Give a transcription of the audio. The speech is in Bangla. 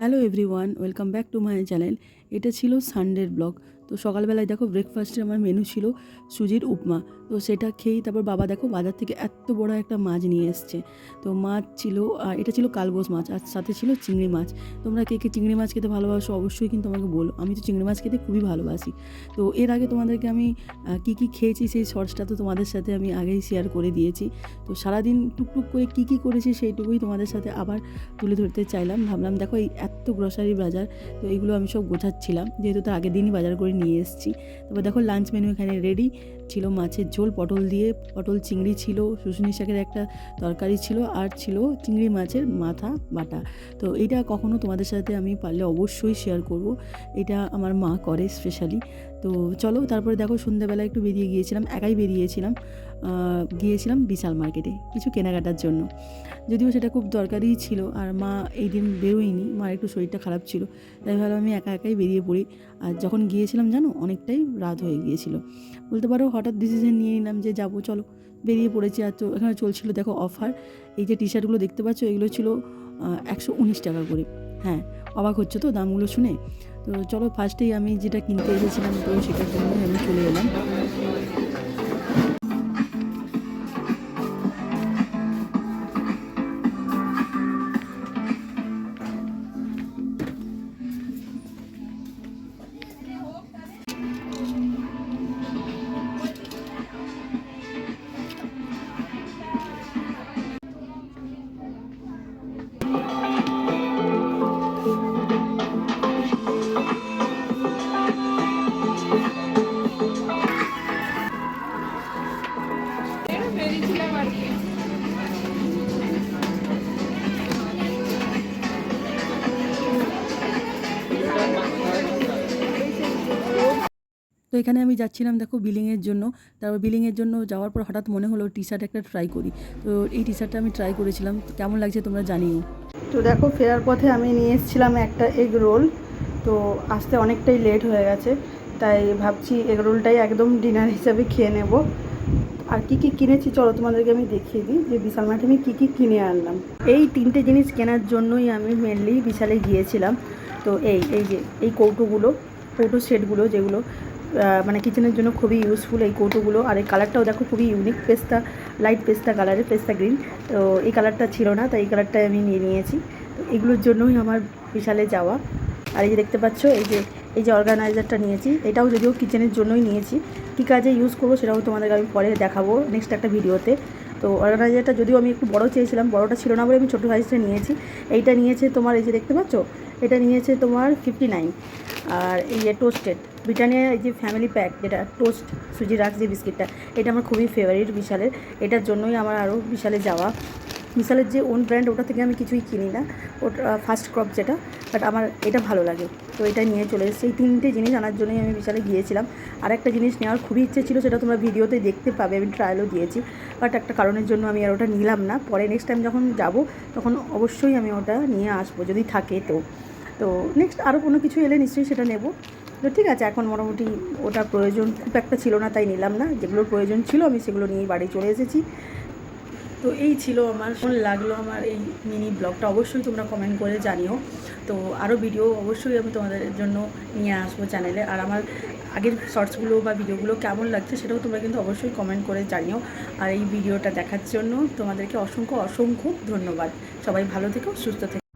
Hello everyone welcome back to my channel এটা ছিল সানডের ব্লগ তো সকালবেলায় দেখো ব্রেকফাস্টে আমার মেনু ছিল সুজির উপমা। তো সেটা খেয়েই তারপর বাবা দেখো বাজার থেকে এত বড় একটা মাছ নিয়ে এসছে। তো মাছ ছিল এটা ছিল কালবোস মাছ আর সাথে ছিল চিংড়ি মাছ। তোমরা কে কে চিংড়ি মাছ খেতে ভালোবাসো অবশ্যই কিন্তু আমাকে বলো। আমি তো চিংড়ি মাছ খেতে খুবই ভালোবাসি। তো এর আগে তোমাদেরকে আমি কী কী খেয়েছি সেই শর্টসটা তো তোমাদের সাথে আমি আগেই শেয়ার করে দিয়েছি। তো সারাদিন টুকটুক করে কী কী করেছি সেইটুকুই তোমাদের সাথে আবার তুলে ধরতে চাইলাম। ভাবলাম দেখো এই এত গ্রসারি বাজার, তো এইগুলো আমি সব গোছাচ্ছিলাম। যেহেতু তার আগের দিনই বাজার করে নিয়ে এসেছি। তারপর দেখো লাঞ্চ মেনু এখানে রেডি ছিল মাছের ঝোল, পটল দিয়ে, পটল চিংড়ি ছিল শুশুনি শাকের একটা তরকারি ছিল আর ছিল চিংড়ি মাছের মাথা বাটা। তো এটা কখনো তোমাদের সাথে আমি পারলে অবশ্যই শেয়ার করব। এটা আমার মা করে স্পেশালি তো চলো তারপরে দেখো সন্ধ্যাবেলা একটু বেরিয়ে গিয়েছিলাম, একাই বেরিয়েছিলাম। গিয়েছিলাম বিশাল মার্কেটে কিছু কেনাকাটার জন্য। যদিও সেটা খুব দরকারই ছিল আর মা এই দিন বেরোয়নি, মার একটু শরীরটা খারাপ ছিল, তাই ভাবলাম আমি একা একাই বেরিয়ে পড়ি। আর যখন গিয়েছিলাম জানো, অনেকটাই রাত হয়ে গিয়েছিল। বলতে পারো হঠাৎ ডিসিশন নিয়ে নিলাম যে যাব, চলো। বেরিয়ে পড়েছি আর তো এখানে চলছিল দেখো অফার এই যে টি শার্টগুলো দেখতে পাচ্ছ, এগুলো ছিল একশো উনিশ টাকা করে। হ্যাঁ অবাক হচ্ছে তো দামগুলো শুনে? তো চলো ফার্স্টেই আমি যেটা কিনতে এসেছিলাম তো সেটার জন্যই আমি চলে এলাম। তো এখানে আমি যাচ্ছিলাম দেখো বিলিংয়ের জন্য। তারপর বিলিংয়ের জন্য যাওয়ার পর হঠাৎ মনে হলো টি শার্ট একটা ট্রাই করি। তো এই টি শার্টটা আমি ট্রাই করেছিলাম। কেমন লাগছে তোমরা জানিও। তো দেখো ফেরার পথে আমি নিয়ে এসেছিলাম একটা এগ রোল তো আসতে অনেকটাই লেট হয়ে গেছে। তাই ভাবছি এগ রোলটাই একদম ডিনার হিসাবে খেয়ে নেব। আর কি কি কিনেছি চলো তোমাদেরকে আমি দেখিয়ে দিই যে বিশাল মাঠে আমি কী কী কিনে আনলাম। এই তিনটে জিনিস কেনার জন্যই আমি মেনলি বিশালে গিয়েছিলাম। তো এই এই যে, এই কৌটোগুলো, কৌটো সেটগুলো যেগুলো মানে কিচেনের জন্য খুবই ইউজফুল এই কৌটোগুলো। আর এই কালারটাও দেখো খুবই ইউনিক পেস্তা লাইট পেস্তা কালারের পেস্তা গ্রিন তো এই কালারটা ছিল না তাই এই কালারটাই আমি নিয়ে নিয়েছি। তো এগুলোর জন্যই আমার বিশালে যাওয়া। আর এই যে দেখতে পাচ্ছ, এই যে এই যে অর্গানাইজারটা নিয়েছি। এটাও যদিও কিচেনের জন্যই নিয়েছি। কী কাজে ইউজ করব সেটাও তোমাদেরকে আমি পরে দেখাবো নেক্সট একটা ভিডিওতে তো অর্গানাইজারটা যদিও আমি একটু বড় চেয়েছিলাম, বড়টা ছিল না বলে আমি ছোটো সাইজটা নিয়েছি। এইটা নিয়েছে তোমার, এই যে দেখতে পাচ্ছ? এটা নিয়েছে তোমার ফিফটি নাইন আর এই যে টোস্টেড এই যে ফ্যামিলি প্যাক যেটা টোস্ট সুজি রাখ যে বিস্কিটটা এটা আমার খুবই ফেভারিট বিশালের। এটার জন্যই আমার আরও বিশালে যাওয়া। বিশালের যে ওন ব্র্যান্ড ওটা থেকে আমি কিছুই কিনি না। ওটা ফার্স্ট ক্রপ যেটা বাট আমার এটা ভালো লাগে। তো এটা নিয়ে চলে এসেছি। এই তিনটে জিনিস আনার জন্যই আমি বিশালে গিয়েছিলাম। আর একটা জিনিস নেওয়ার খুবই ইচ্ছে ছিল, সেটা তোমরা ভিডিওতে দেখতে পাবে, আমি ট্রায়ালও দিয়েছি। বাট একটা কারণের জন্য আমি আর ওটা নিলাম না। পরে নেক্সট টাইম যখন যাব, তখন অবশ্যই আমি ওটা নিয়ে আসব, যদি থাকে তো। তো নেক্সট আরও কোনো কিছু এলে নিশ্চয়ই সেটা নেব। তো ঠিক আছে, এখন মোটামুটি ওটা প্রয়োজন। খুব একটা ছিল না, তাই নিলাম না। যেগুলোর প্রয়োজন ছিল, আমি সেগুলো নিয়ে বাড়ি চলে এসেছি। তো এই ছিল আমার, কেমন লাগল আমার এই মিনি ব্লগটা অবশ্যই তোমরা কমেন্ট করে জানিও। তো আরও ভিডিও অবশ্যই আমি তোমাদের জন্য নিয়ে আসব চ্যানেলে আর আমার আগের শর্টসগুলো বা ভিডিওগুলো কেমন লাগছে সেটাও তোমরা কিন্তু অবশ্যই কমেন্ট করে জানিও। আর এই ভিডিওটা দেখার জন্য তোমাদেরকে অসংখ্য অসংখ্য ধন্যবাদ। সবাই ভালো থেকো, সুস্থ থেকো।